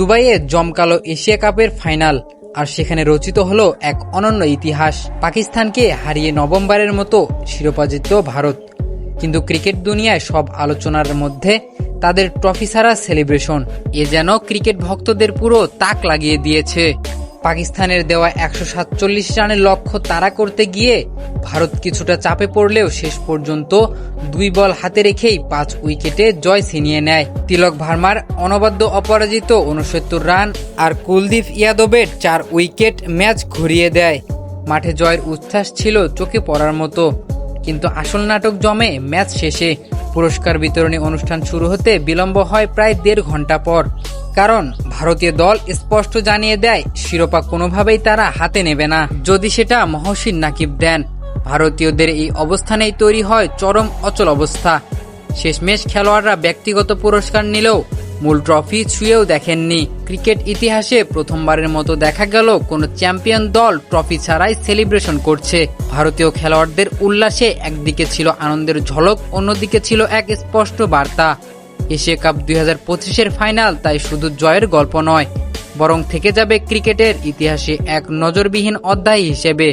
দুবাইয়ে জমকালো এশিয়া কাপের ফাইনাল, আর সেখানে রচিত হলো এক অনন্য ইতিহাস। পাকিস্তানকে হারিয়ে নভেম্বরের মতো শিরোপা জিতল ভারত। কিন্তু ক্রিকেট দুনিয়ায় সব আলোচনার মধ্যে তাদের ট্রফি ছাড়া সেলিব্রেশন। এ যেন ক্রিকেট ভক্তদের পুরো তাক লাগিয়ে দিয়েছে। পাকিস্তানের দেওয়া একশো সাতচল্লিশ রানের লক্ষ্য তাড়া করতে গিয়ে ভারত কিছুটা চাপে পড়লেও শেষ পর্যন্ত দুই বল হাতে রেখেই পাঁচ উইকেটে জয় ছিনিয়ে নেয়। তিলক ভার্মার অনবদ্য অপরাজিত উনসত্তর রান আর কুলদীপ ইয়াদবের চার উইকেট ম্যাচ ঘুরিয়ে দেয়। মাঠে জয়ের উচ্ছ্বাস ছিল চোখে পড়ার মতো। কিন্তু আসল নাটক জমে ম্যাচ শেষে। পুরস্কার বিতরণী অনুষ্ঠান শুরু হতে বিলম্ব হয় প্রায় দেড় ঘণ্টা পর। কারণ ভারতীয় দল স্পষ্ট জানিয়ে দেয়, শিরোপা কোনোভাবেই তারা হাতে নেবে না। যদি সেটা মহসিন নাকিব দেন, ভারতীয়দের এই অবস্থানেই তৈরি হয় চরম অচল অবস্থা। শেষমেশ খেলোয়াড়রা ব্যক্তিগত পুরস্কার নিলেও মূল ট্রফি ছুঁয়েও দেখেননি। ক্রিকেট ইতিহাসে প্রথমবারের মতো দেখা গেল, কোনো চ্যাম্পিয়ন দল ট্রফি ছাড়াই সেলিব্রেশন করছে। ভারতীয় খেলোয়াড়দের উল্লাসে একদিকে ছিল আনন্দের ঝলক, অন্যদিকে ছিল এক স্পষ্ট বার্তা। এশিয়া কাপ দুই হাজার পঁচিশের ফাইনাল তাই শুধু জয়ের গল্প নয়, বরং থেকে যাবে ক্রিকেটের ইতিহাসে এক নজরবিহীন অধ্যায় হিসেবে।